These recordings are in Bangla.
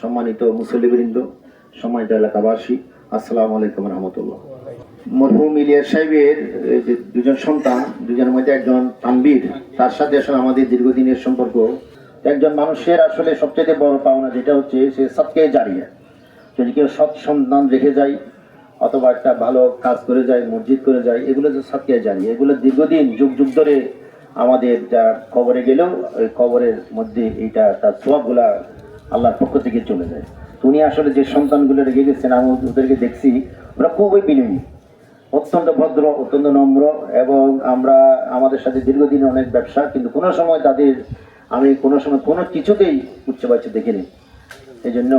সম্মানিত মুসল্লিবৃন্দ, সম্মানিত এলাকাবাসী, আসসালামু আলাইকুম রহমতুল্লাহ। মরহুম ইলিয়াস সাহেবের যে দুজন সন্তান, দুজনের মধ্যে একজন তানবীর, তার সাথে আসলে আমাদের দীর্ঘদিনের সম্পর্ক। একজন মানুষের আসলে সবচেয়ে বড় পাওনা যেটা হচ্ছে, সে সবকে জারিয়া। যদি কেউ সৎ সন্তান রেখে যায়, অথবা একটা ভালো কাজ করে যায়, মসজিদ করে যায়, এগুলো তো সবকে জারিয়া, এগুলো দীর্ঘদিন, যুগ যুগ ধরে আমাদের যা কবরে গেলেও, ওই কবরের মধ্যে এইটা, তার সোয়াবগুলা আল্লাহর পক্ষ থেকে চলে যায়। উনি আসলে যে সন্তানগুলো রেখে গেছেন, আমি ওদেরকে দেখছি, ওরা খুবই বিনয়ী। অত্যন্ত ভদ্র, অত্যন্ত নম্র এবং আমরা, আমাদের সাথে দীর্ঘদিন অনেক ব্যবসা, কিন্তু কোনো সময় তাদের আমি কোনো সময় কোনো কিছুতেই উচ্চবাচ্য দেখিনি। এই জন্য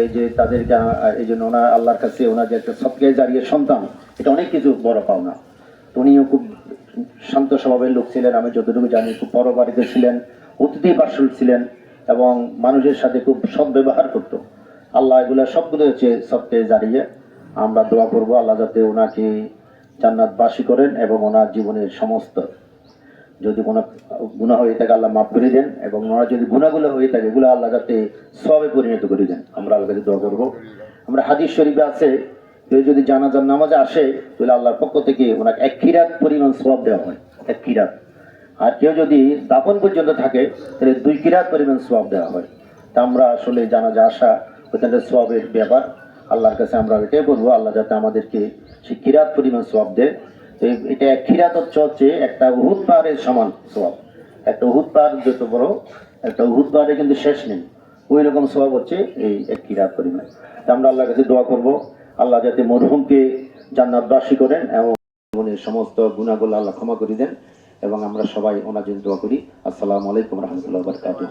এই যে তাদেরকে এই জন্য ওনার, আল্লাহর কাছে ওনার যে একটা সবকে জারিয়ে সন্তান, এটা অনেক কিছু বড় পাওনা। উনিও খুব শান্ত স্বভাবের লোক ছিলেন, আমি যতটুকু জানি, খুব বড় বাড়িতে ছিলেন, অতিথি পার্সল ছিলেন। এবং মানুষের সাথে খুব সৎ ব্যবহার করতো। আল্লাহ এগুলো সবগুলো হচ্ছে সবকে জারিয়ে। আমরা দোয়া করব আল্লাহ যাতে ওনাকে জান্নাতবাসী করেন এবং ওনার জীবনের সমস্ত যদি কোনো গুণা হয়ে থাকে আল্লাহ মাফ করে দেন এবং ওনার যদি গুণাগুলো হয়ে থাকে, এগুলো আল্লাহ যাতে সবে পরিণত করে দেন। আমরা আল্লাহ দোয়া করব। আমরা হাদিস শরীফে আছে, কেউ যদি জানাজার নামাজে আসে, তাহলে আল্লাহর পক্ষ থেকে ওনাকে এক কিরাত পরিমাণ সব দেওয়া হয়। এক কিরাত। আর কেউ যদি দাপন পর্যন্ত থাকে, তাহলে দুই কিরাত পরিমাণ সব দেওয়া হয়। তা আমরা আসলে জানাজা আসা ওখানে সবের ব্যাপার। আল্লাহর কাছে আমরা এটাই বলব, আল্লাহ যাতে আমাদেরকে সেই কিরাত পরিমাণ সব দেয়। এটা এক কিরাত হচ্ছে হচ্ছে একটা উহুদ পাহাড়ের সমান সব একটা উহুদ পাহাড় যত বড়, একটা উহুদ পাহাড়ে কিন্তু শেষ নেই। ওই রকম সব হচ্ছে এই এক কিরাত পরিমাণ। তা আমরা আল্লাহর কাছে দোয়া করব, আল্লাহ যাতে মরহুমকে জান্নাতবাসী করেন এবং সমস্ত গুণাগুলো আল্লাহ ক্ষমা করে দেন। এবং আমরা সবাই ওনার জন্য দোয়া করি। আসসালামু আলাইকুম রহমতুল্লাহ বরকাতুহ।